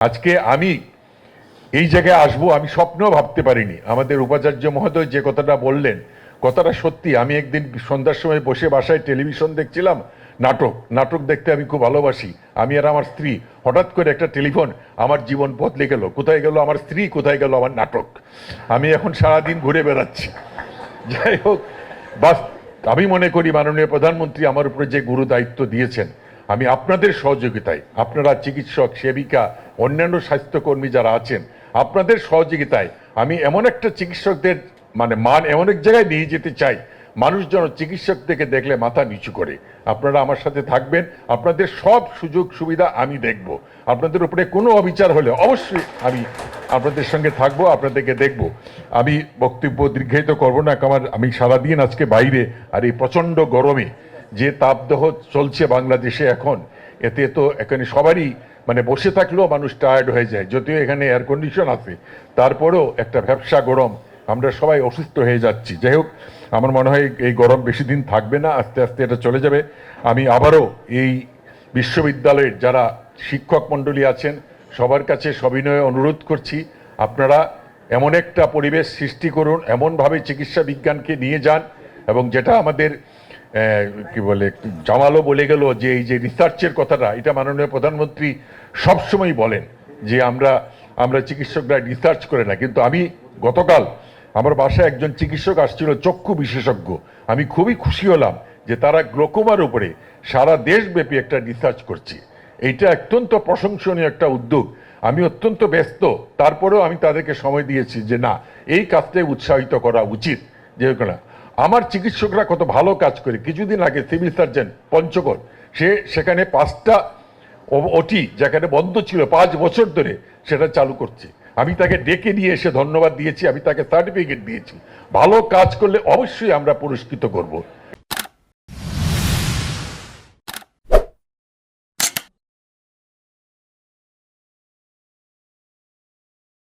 আজকে আমি এই জায়গায় আসব, আমি স্বপ্নেও ভাবতে পারিনি। আমাদের উপাচার্য মহোদয় যে কথাটা বললেন, কথাটা সত্যি। আমি একদিন সন্ধ্যার সময় বসে বাসায় টেলিভিশন দেখছিলাম, নাটক। নাটক দেখতে আমি খুব ভালোবাসি। আমি আর আমার স্ত্রী, হঠাৎ করে একটা টেলিফোন, আমার জীবন বদলে গেল। কোথায় গেল আমার স্ত্রী, কোথায় গেল আমার নাটক? আমি এখন সারাদিন ঘুরে বেড়াচ্ছি। যাই হোক, বাস, আমি মনে করি মাননীয় প্রধানমন্ত্রী আমার উপরে যে গুরু দায়িত্ব দিয়েছেন আমি আপনাদের সহযোগিতায়, আপনারা চিকিৎসক, সেবিকা, অন্যান্য স্বাস্থ্যকর্মী যারা আছেন, আপনাদের সহযোগিতায় আমি এমন একটা চিকিৎসকদের মানে মান এমন এক জায়গায় নিয়ে যেতে চাই, মানুষ যেন চিকিৎসকদেরকে দেখলে মাথা নিচু করে। আপনারা আমার সাথে থাকবেন, আপনাদের সব সুযোগ সুবিধা আমি দেখব। আপনাদের উপরে কোনো অবিচার হলে অবশ্যই আমি আপনাদের সঙ্গে থাকব, আপনাদেরকে দেখব। আমি বক্তব্য দীর্ঘায়িত করব না, কারণ আমি সারাদিন আজকে বাইরে, আর এই প্রচণ্ড গরমে যে তাপদাহ চলছে বাংলাদেশে এখন, এতে তো এখানে সবারই মানে বসে থাকলেও মানুষ টায়ার্ড হয়ে যায়, যদিও এখানে এয়ার কন্ডিশন আছে। তারপরেও একটা ব্যবসা গরম, আমরা সবাই অসুস্থ হয়ে যাচ্ছি। যাই হোক, আমার মনে হয় এই গরম বেশি দিন থাকবে না, আস্তে আস্তে এটা চলে যাবে। আমি আবারও এই বিশ্ববিদ্যালয়ের যারা শিক্ষক মণ্ডলী আছেন, সবার কাছে সবিনয়ে অনুরোধ করছি, আপনারা এমন একটা পরিবেশ সৃষ্টি করুন, এমনভাবে চিকিৎসা বিজ্ঞানকে নিয়ে যান, এবং যেটা আমাদের কি বলে, জামালও বলে গেল যে এই যে রিসার্চের কথাটা, এটা মাননীয় প্রধানমন্ত্রী সবসময় বলেন যে আমরা আমরা চিকিৎসকরা রিসার্চ করে না। কিন্তু আমি গতকাল আমার বাসায় একজন চিকিৎসক আসছিল, চক্ষু বিশেষজ্ঞ। আমি খুবই খুশি হলাম যে তারা গ্লোকোমার উপরে সারা দেশব্যাপী একটা রিসার্চ করছে। এইটা অত্যন্ত প্রশংসনীয় একটা উদ্যোগ। আমি অত্যন্ত ব্যস্ত। তারপরেও আমি তাদেরকে সময় দিয়েছি যে না, এই কাজটাই উৎসাহিত করা উচিত। যে না। আমার চিকিৎসকরা কত ভালো কাজ করে। কিছুদিন আগে সিভিল সার্জন পঞ্চগড়, সে সেখানে পাঁচটা ওটি যেখানে বন্ধ ছিল পাঁচ বছর ধরে, সেটা চালু করছে। আমি তাকে ডেকে নিয়ে এসে ধন্যবাদ দিয়েছি, আমি তাকে সার্টিফিকেট দিয়েছি। ভালো কাজ করলে অবশ্যই আমরা পুরস্কৃত করব।